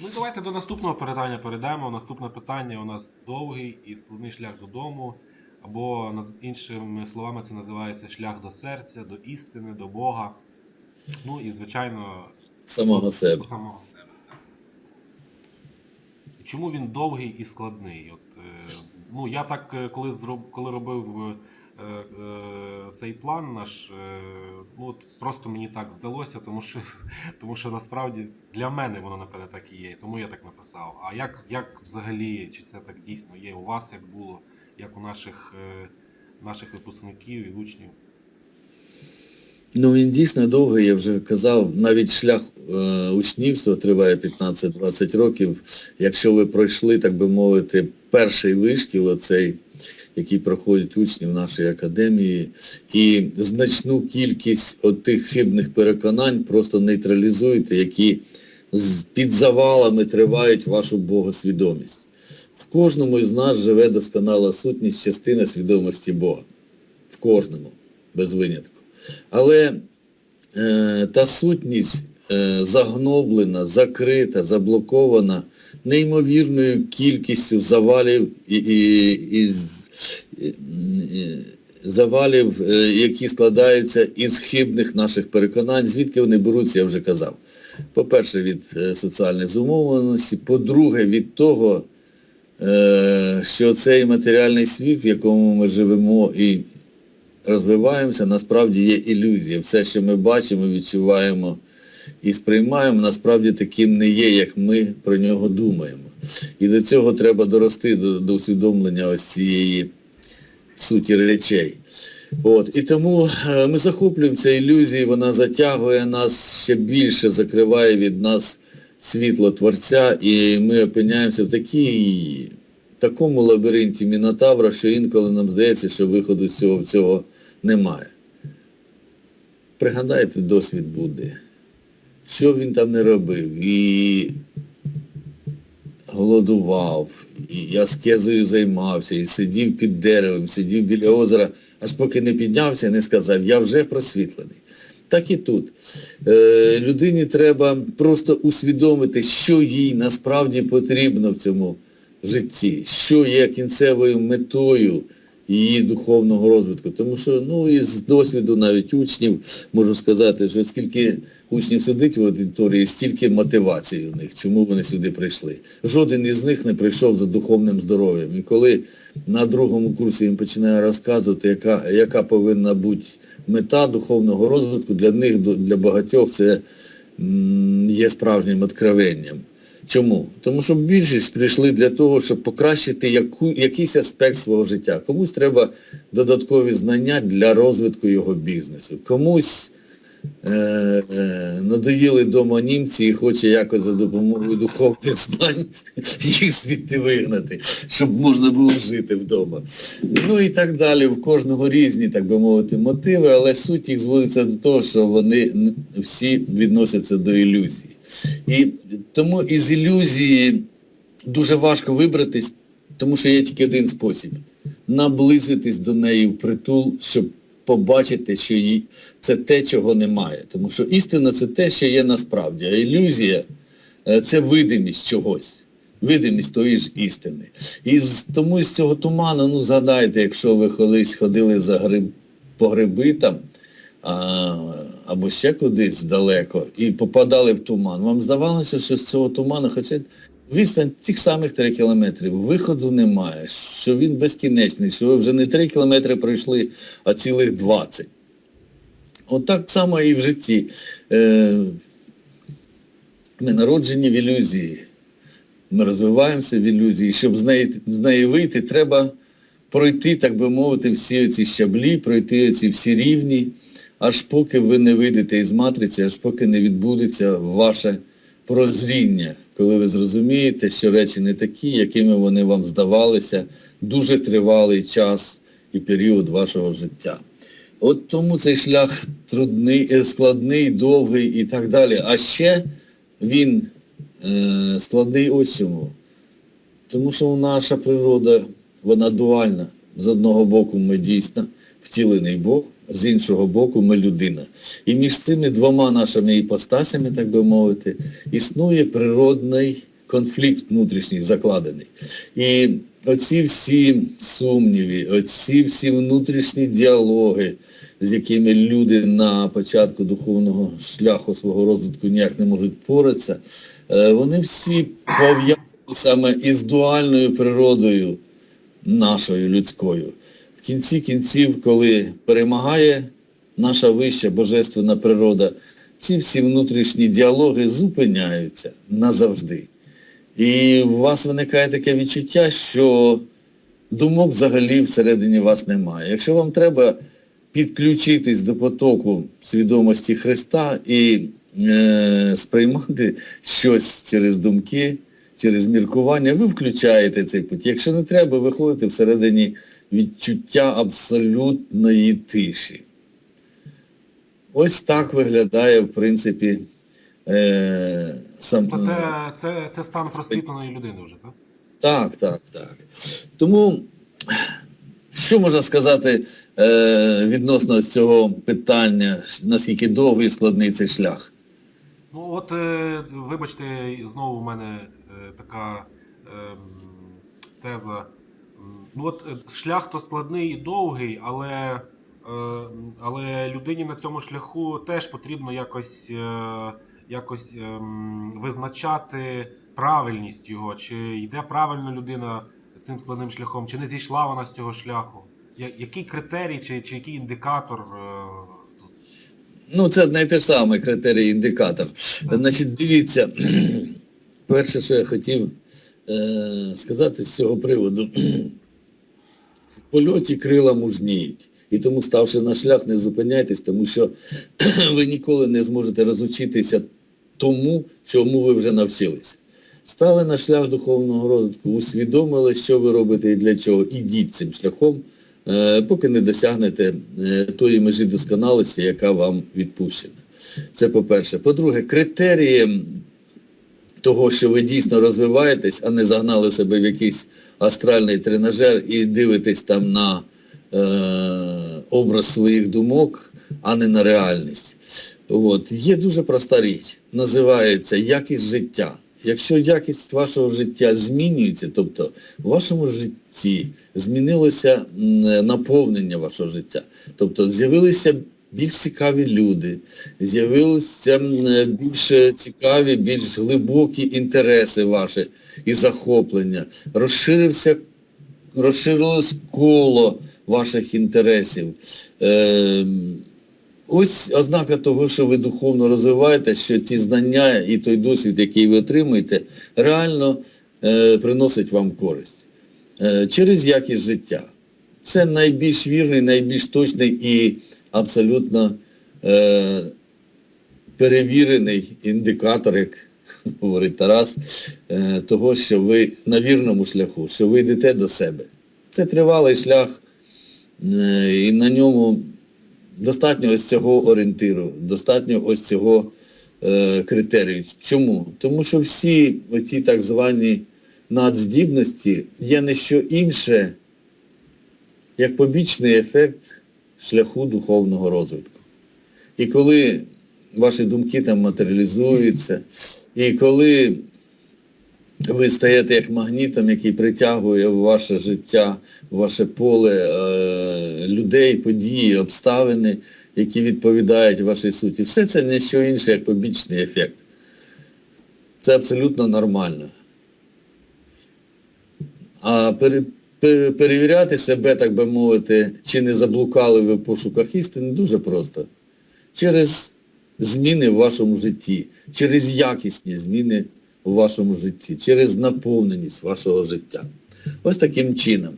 Ну давайте до наступного питання перейдемо. Наступне питання у нас довгий і складний шлях додому. Або іншими словами це називається шлях до серця, до істини, до Бога. Ну і звичайно, Самого себе. самого себе. Чому він довгий і складний? От, е, ну, я так, е, коли, зроб, коли робив е, цей план наш, е, ну, просто мені так здалося, тому що, тому що насправді для мене воно, напевне, так і є, тому я так написав. А як, як взагалі, чи це так дійсно є у вас, як було, як у наших, е, наших випускників і учнів? Ну він дійсно довгий, я вже казав, навіть шлях е, учнівства триває 15-20 років. Якщо ви пройшли, так би мовити, перший вишкіл, оцей, який проходять учні в нашій академії, і значну кількість от тих хибних переконань просто нейтралізуєте, які під завалами тривають вашу богосвідомість. В кожному із нас живе досконала сутність, частина свідомості Бога. В кожному, без винятку. Але е, та сутність е, загноблена, закрита, заблокована неймовірною кількістю завалів і, і, і завалів, е, які складаються із хибних наших переконань. Звідки вони беруться, я вже казав. По-перше, від е, соціальних зумовленості, по-друге, від того, е, що цей матеріальний світ, в якому ми живемо і розвиваємося, насправді є ілюзія. Все, що ми бачимо, відчуваємо і сприймаємо, насправді таким не є, як ми про нього думаємо. І до цього треба дорости до, до усвідомлення ось цієї суті речей. От. І тому е, ми захоплюємося ілюзією, вона затягує нас ще більше, закриває від нас світло Творця, і ми опиняємося в такій, такому лабіринті Мінотавра, що інколи нам здається, що виходу з цього, цього немає. Пригадайте досвід Будди. Що він там не робив? І голодував, і аскезою займався, і сидів під деревом, сидів біля озера, аж поки не піднявся, не сказав, я вже просвітлений. Так і тут. Е, людині треба просто усвідомити, що їй насправді потрібно в цьому житті, що є кінцевою метою її духовного розвитку. Тому що, ну, із досвіду навіть учнів можу сказати, що скільки учнів сидить в аудиторії, стільки мотивації у них, чому вони сюди прийшли. Жоден із них не прийшов за духовним здоров'ям. І коли на другому курсі їм починає розказувати, яка, яка повинна бути мета духовного розвитку, для них, для багатьох це є справжнім откровенням. Чому? Тому що більшість прийшли для того, щоб покращити яку, якийсь аспект свого життя. Комусь треба додаткові знання для розвитку його бізнесу. Комусь е, е, надоїли дома німці і хоче якось за допомогою духовних знань їх звідти вигнати, щоб можна було жити вдома. Ну і так далі. В кожного різні, так би мовити, мотиви, але суть їх зводиться до того, що вони всі відносяться до ілюзії. І тому із ілюзії дуже важко вибратись, тому що є тільки один спосіб наблизитись до неї в притул, щоб побачити, що їй це те, чого немає. Тому що істина це те, що є насправді, а ілюзія е, це видимість чогось. Видимість тої ж істини. І з, тому з цього туману, ну згадайте, якщо ви колись ходили за гриб, по гриби там, а, або ще кудись далеко, і попадали в туман, вам здавалося, що з цього туману, хоча відстань тих самих 3 кілометрів, виходу немає, що він безкінечний, що ви вже не 3 кілометри пройшли, а цілих 20. От так само і в житті. Е, ми народжені в ілюзії. Ми розвиваємося в ілюзії. Щоб з неї, з неї вийти, треба пройти, так би мовити, всі ці щаблі, пройти ці всі рівні, аж поки ви не вийдете із матриці, аж поки не відбудеться ваше прозріння, коли ви зрозумієте, що речі не такі, якими вони вам здавалися дуже тривалий час і період вашого життя. От тому цей шлях трудний, е, складний, довгий і так далі. А ще він е, складний ось чому. Тому що наша природа, вона дуальна. З одного боку ми дійсно втілений Бог, з іншого боку ми людина. І між цими двома нашими іпостасями, так би мовити, існує природний конфлікт внутрішній закладений. І оці всі сумніви, оці всі внутрішні діалоги, з якими люди на початку духовного шляху свого розвитку ніяк не можуть поратися, е, вони всі пов'язані саме із дуальною природою нашою людською. В кінці кінців, коли перемагає наша вища божественна природа, ці всі внутрішні діалоги зупиняються назавжди. І у вас виникає таке відчуття, що думок взагалі всередині вас немає. Якщо вам треба підключитись до потоку свідомості Христа і е, сприймати щось через думки, через міркування, ви включаєте цей путь. Якщо не треба, виходите всередині відчуття абсолютної тиші. Ось так виглядає, в принципі, е, сам. То це, це, це стан просвітленої людини вже, так? Так, так, так. Тому, що можна сказати е, відносно цього питання, наскільки довгий і складний цей шлях? Ну от, е, вибачте, знову в мене е, така е, теза. Ну от е, шлях то складний і довгий, але, е, але людині на цьому шляху теж потрібно якось, е, якось ем, визначати правильність його, чи йде правильно людина цим складним шляхом, чи не зійшла вона з цього шляху. Який критерій чи, чи який індикатор Ну, це і те ж саме критерій індикатор. Значить, дивіться, перше, що я хотів е, сказати з цього приводу, в польоті крила мужніють. І тому, ставши на шлях, не зупиняйтесь, тому що ви ніколи не зможете розучитися тому, чому ви вже навчилися. Стали на шлях духовного розвитку, усвідомили, що ви робите і для чого. Ідіть цим шляхом, е, поки не досягнете е, тої межі досконалості, яка вам відпущена. Це по-перше. По-друге, критерієм того, що ви дійсно розвиваєтесь, а не загнали себе в якийсь астральний тренажер і дивитесь там на е, образ своїх думок, а не на реальність. От. Є дуже проста річ, називається якість життя. Якщо якість вашого життя змінюється, тобто в вашому житті змінилося наповнення вашого життя, тобто з'явилися більш цікаві люди, з'явилися більш цікаві, більш глибокі інтереси ваші і захоплення, розширився розширилось коло ваших інтересів. Е, ось ознака того, що ви духовно розвиваєтесь, що ті знання і той досвід, який ви отримуєте, реально е, приносить вам користь е, через якість життя. Це найбільш вірний, найбільш точний і абсолютно е, перевірений індикатор, як говорить Тарас, е, того, що ви на вірному шляху, що ви йдете до себе. Це тривалий шлях, е, і на ньому достатньо ось цього орієнтиру, достатньо ось цього е, критерію. Чому? Тому що всі ті так звані надздібності є не що інше, як побічний ефект шляху духовного розвитку. І коли ваші думки там матеріалізуються, і коли ви стаєте як магнітом, який притягує в ваше життя, в ваше поле е, людей, події, обставини, які відповідають вашій суті. Все це не що інше, як побічний ефект. Це абсолютно нормально. А пере, пе- перевіряти себе, так би мовити, чи не заблукали ви в пошуках істини, дуже просто. Через зміни в вашому житті, через якісні зміни в вашому житті, через наповненість вашого життя. Ось таким чином.